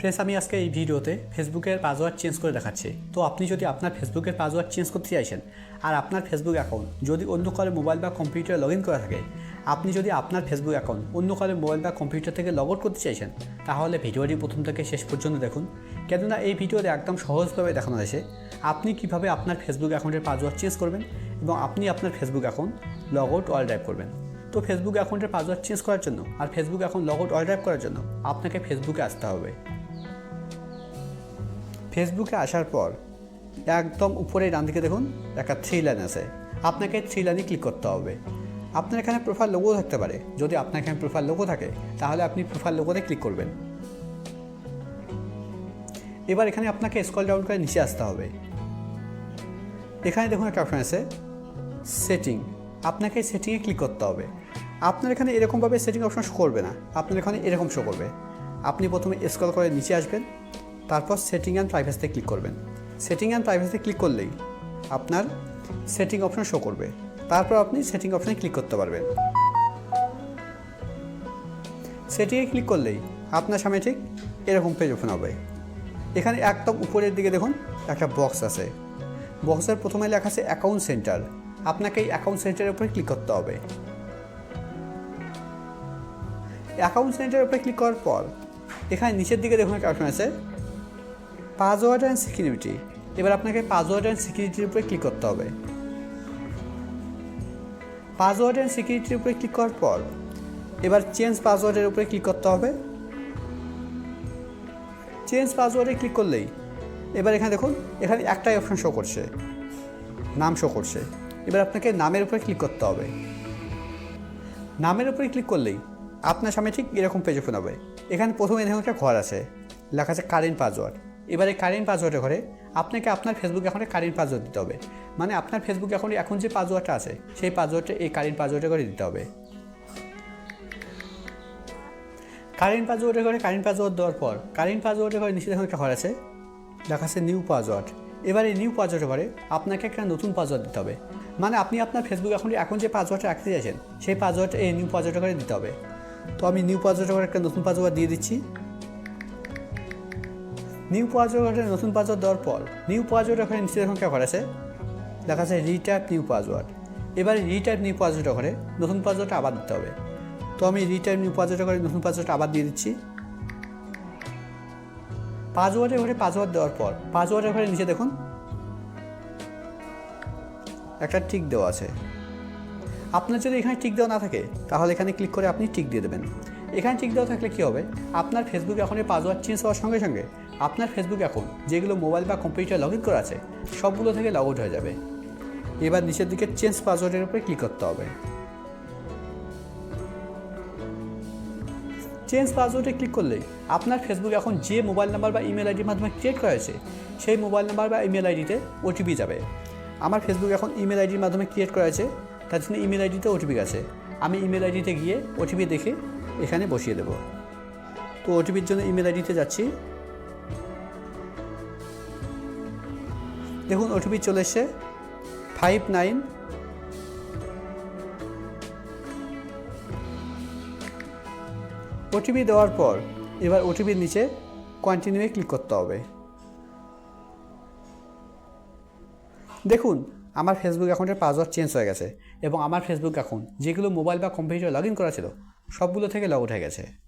Friends আমি আজকে এই ভিডিওতে ফেসবুকের পাসওয়ার্ড চেঞ্জ করে দেখাচ্ছি। তো আপনি যদি আপনার ফেসবুকের পাসওয়ার্ড চেঞ্জ করতে চাইছেন আর আপনার ফেসবুক অ্যাকাউন্ট যদি অন্য কারও মোবাইল বা কম্পিউটারে লগ ইন করা থাকে, আপনি যদি আপনার ফেসবুক অ্যাকাউন্ট অন্য কারও মোবাইল বা কম্পিউটার থেকে লগ আউট করতে চাইছেন, তাহলে ভিডিওটি প্রথম থেকে শেষ পর্যন্ত দেখুন। কেননা এই ভিডিওতে একদম সহজভাবে দেখানো হয়েছে, আপনি কীভাবে আপনার ফেসবুক অ্যাকাউন্টের পাসওয়ার্ড চেঞ্জ করবেন এবং আপনি আপনার Facebook account log out all drive করবেন। তো ফেসবুক অ্যাকাউন্টের পাসওয়ার্ড চেঞ্জ করার জন্য আর Facebook account log out all drive করার জন্য আপনাকে ফেসবুকে আসতে হবে। ফেসবুকে আসার পর একদম উপরে ডান দিকে দেখুন, একটা থ্রি লাইন আছে। আপনাকে থ্রি লাইনে ক্লিক করতে হবে। আপনার এখানে প্রোফাইল লোগো থাকতে পারে। যদি আপনার এখানে প্রোফাইল লোগো থাকে, তাহলে আপনি প্রোফাইল লোগোতে ক্লিক করবেন। এবার এখানে আপনাকে স্কল ডাউন করে নিচে আসতে হবে। এখানে দেখুন একটা অপশন আছে সেটিং আপনাকে সেটিংয়ে ক্লিক করতে হবে। আপনার এখানে এরকমভাবে সেটিং অপশন শো করবে না। আপনার এখানে এরকম শো করবে। আপনি প্রথমে স্কল করে নিচে আসবেন। তারপর সেটিং অ্যান্ড প্রাইভেসিতে ক্লিক করবেন। সেটিং অ্যান্ড প্রাইভেসিতে ক্লিক করলেই আপনার সেটিং অপশন শো করবে। তারপর আপনি সেটিং অপশনে ক্লিক করতে পারবেন। সেটিংয়ে ক্লিক করলেই আপনার সামনে ঠিক এরকম পেজ ওপেন হবে। এখানে একদম উপরের দিকে দেখুন একটা বক্স আছে। বক্সের প্রথমে লেখা আছে অ্যাকাউন্ট সেন্টার আপনাকে এই অ্যাকাউন্ট সেন্টারের উপরে ক্লিক করতে হবে। অ্যাকাউন্ট সেন্টারের উপরে ক্লিক করার পর এখানে নিচের দিকে দেখুন একটা অপশন আছে পাসওয়ার্ড অ্যান্ড সিকিউরিটি এবার আপনাকে পাসওয়ার্ড অ্যান্ড সিকিউরিটির উপরে ক্লিক করতে হবে। পাসওয়ার্ড অ্যান্ড সিকিউরিটির উপরে ক্লিক করার পর, এবার চেঞ্জ পাসওয়ার্ডের উপরে ক্লিক করতে হবে। চেঞ্জ পাসওয়ার্ডে ক্লিক করলেই, এবার এখানে দেখুন, এখানে একটাই অপশন শো করছে। নাম শো করছে। এবার আপনাকে নামের উপরে ক্লিক করতে হবে। নামের উপরে ক্লিক করলেই, আপনার সামনে ঠিক এরকম পেজ ওপেন হবে। এখানে প্রথমে দেখুন একটা ঘর আছে। লেখা আছে কারেন্ট পাসওয়ার্ড এবারে কারেন্ট পাসওয়ার্ডের ঘরে, আপনাকে আপনার ফেসবুক অ্যাকাউন্টে কারেন্ট পাসওয়ার্ড দিতে হবে। মানে আপনার ফেসবুক অ্যাকাউন্টে এখন যে পাসওয়ার্ডটা আছে, সেই পাসওয়ার্ডটা এই কারেন্ট পাসওয়ার্ডের ঘরে দিতে হবে। কারেন্ট পাসওয়ার্ডের ঘরে, কারেন্ট পাসওয়ার্ড দেওয়ার পর, কারেন্ট পাসওয়ার্ডের ঘরে নিচে দেখুন একটা ঘর আছে লেখা আছে নিউ পাসওয়ার্ড এবার নিউ পাসওয়ার্ডের ঘরে আপনাকে একটা নতুন পাসওয়ার্ড দিতে হবে। মানে আপনি আপনার ফেসবুক অ্যাকাউন্টে এখন যে পাসওয়ার্ডটা রাখতে চাইছেন, সেই পাসওয়ার্ডটা এই নিউ পাসওয়ার্ডের ঘরে দিতে হবে। তো আমি নিউ পাসওয়ার্ডের ঘরে একটা নতুন পাসওয়ার্ড দিয়ে দিচ্ছি। নিউ পাসওয়ার্ড ঘরে নতুন পাসওয়ার্ড দেওয়ার পর নিউ পাসওয়ার্ডের ঘরে নিচে দেখুন একটা ঘর আছে। লেখা আছে রিটাইপ নিউ পাসওয়ার্ড এবারে রিটাইপ নিউ পাসওয়ার্ডের ঘরে নতুন পাসওয়ার্ডটা আবার দিতে হবে। তো আমি রিটাইপ নিউ পাসওয়ার্ডের ঘরে নতুন পাসওয়ার্ডটা আবার দিয়ে দিচ্ছি। পাসওয়ার্ডের ঘরে পাসওয়ার্ড দেওয়ার পর পাসওয়ার্ডের ঘরে নিচে দেখুন। একটা টিক দেওয়া আছে। আপনার যদি এখানে টিক দেওয়া না থাকে, তাহলে এখানে ক্লিক করে আপনি টিক দিয়ে দেবেন। এখানে টিক দেওয়া থাকলে কী হবে? আপনার ফেসবুক অ্যাকাউন্টের পাসওয়ার্ড চেঞ্জ হওয়ার সঙ্গে সঙ্গে আপনার ফেসবুক অ্যাকাউন্ট যেগুলো মোবাইল বা কম্পিউটার লগ ইন করা আছে, সবগুলো থেকে লগ আউট হয়ে যাবে। এবার নিচের দিকে চেঞ্জ পাসওয়ার্ডের উপরে ক্লিক করতে হবে। চেঞ্জ পাসওয়ার্ডে ক্লিক করলে আপনার ফেসবুক এখন যে মোবাইল নাম্বার বা ইমেল আইডির মাধ্যমে ক্রিয়েট করা হয়েছে, সেই মোবাইল নাম্বার বা ইমেল আইডিতে ওটিপি যাবে। আমার ফেসবুক এখন ইমেল আইডির মাধ্যমে ক্রিয়েট করা হয়েছে, তার জন্য ইমেল আইডিতে ওটিপি গেছে। আমি ইমেল আইডিতে গিয়ে ওটিপি দেখে এখানে বসিয়ে দেব। তো ওটিপির জন্য ইমেল আইডিতে যাচ্ছি। দেখুন, ওটিপি চলে এসছে ফাইভ নাইন ওটিপি দেওয়ার পর এবার ওটিপির নিচে কন্টিনিউয়ে ক্লিক করতে হবে। দেখুন, আমার ফেসবুক অ্যাকাউন্টের পাসওয়ার্ড চেঞ্জ হয়ে গেছে এবং আমার ফেসবুক অ্যাকাউন্ট যেগুলো মোবাইল বা কম্পিউটার লগ ইন করা ছিল সবগুলো থেকে লগ উঠে গেছে।